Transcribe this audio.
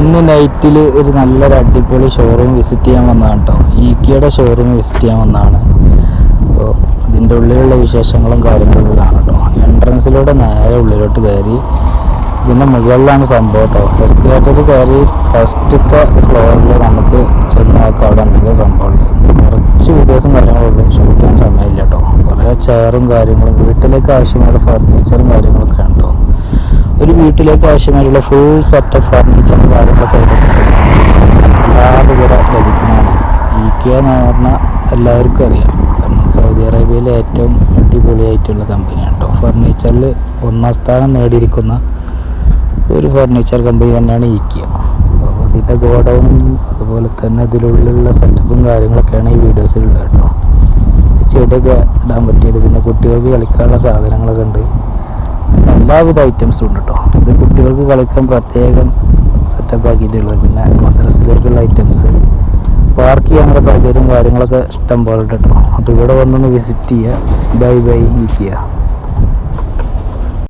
ഇന്ന് നൈറ്റിൽ ഒരു നല്ലൊരു അടിപൊളി ഷോറൂം വിസിറ്റ് ചെയ്യാൻ വന്നതാണ് കേട്ടോ ഈക്കിയുടെ ഷോറൂം വിസിറ്റ് ചെയ്യാൻ വന്നതാണ്. അപ്പോൾ അതിന്റെ ഉള്ളിലുള്ള വിശേഷങ്ങളും കാര്യങ്ങളൊക്കെ കാണാം കേട്ടോ എൻട്രൻസിലൂടെ നേരെ ഉള്ളിലോട്ട് കയറി ഇതിന്റെ മുകളിലാണ് സംഭവം കേട്ടോ എസ്കലേറ്ററിൽ കയറി ഫസ്റ്റത്തെ ഫ്ലോറിൽ നമുക്ക് ചെന്ന് നോക്കാം അവിടെ എന്തെങ്കിലും സംഭവമുണ്ട് കുറച്ച് വീഡിയോസും കാര്യങ്ങളൊക്കെ ഷൂട്ട് ചെയ്യാൻ സമയമില്ല കേട്ടോ കുറേ ചെയറും കാര്യങ്ങളും വീട്ടിലേക്ക് ആവശ്യമായ ഫർണിച്ചറും കാര്യങ്ങളൊക്കെ ഒരു വീട്ടിലേക്ക് ആവശ്യമായിട്ടുള്ള ഫുൾ സെറ്റ് ഓഫ് ഫർണിച്ചറും കാര്യങ്ങളൊക്കെ എല്ലാവരും ഇവിടെ ലഭിക്കുന്നതാണ്. കെ എന്ന് പറഞ്ഞാൽ എല്ലാവർക്കും അറിയാം. കാരണം സൗദി അറേബ്യയിലെ ഏറ്റവും അടിപൊളിയായിട്ടുള്ള കമ്പനിയാണ് കേട്ടോ ഫർണിച്ചറിൽ ഒന്നാം സ്ഥാനം നേടിയിരിക്കുന്ന ഒരു ഫർണിച്ചർ കമ്പനി തന്നെയാണ് ഈക്കിയ അപ്പോൾ ഇതിന്റെ ഗോഡൗണും അതുപോലെ തന്നെ ഇതിലുള്ള സെറ്റപ്പും കാര്യങ്ങളൊക്കെയാണ് ഈ വീഡിയോസിലുള്ളത് കേട്ടോ ചെടിയൊക്കെ ഇടാൻ പറ്റിയത്. പിന്നെ കുട്ടികൾക്ക് കളിക്കാനുള്ള സാധനങ്ങളൊക്കെ ഉണ്ട്. എല്ലാവിധ ഐറ്റംസും ഉണ്ട് കേട്ടോ ഇത് കുട്ടികൾക്ക് കളിക്കാൻ പ്രത്യേകം സെറ്റപ്പ് ആക്കിയിട്ടുള്ളത് പിന്നെ മദ്രസിലേക്കുള്ള ഐറ്റംസ് പാർക്ക് ചെയ്യാനുള്ള സൗകര്യം കാര്യങ്ങളൊക്കെ ഇഷ്ടം പോലെ ഉണ്ട് കേട്ടോ അപ്പോൾ ഇവിടെ വന്നൊന്ന് വിസിറ്റ് ചെയ്യുക ബൈ ബൈ ഇരിക്കുക.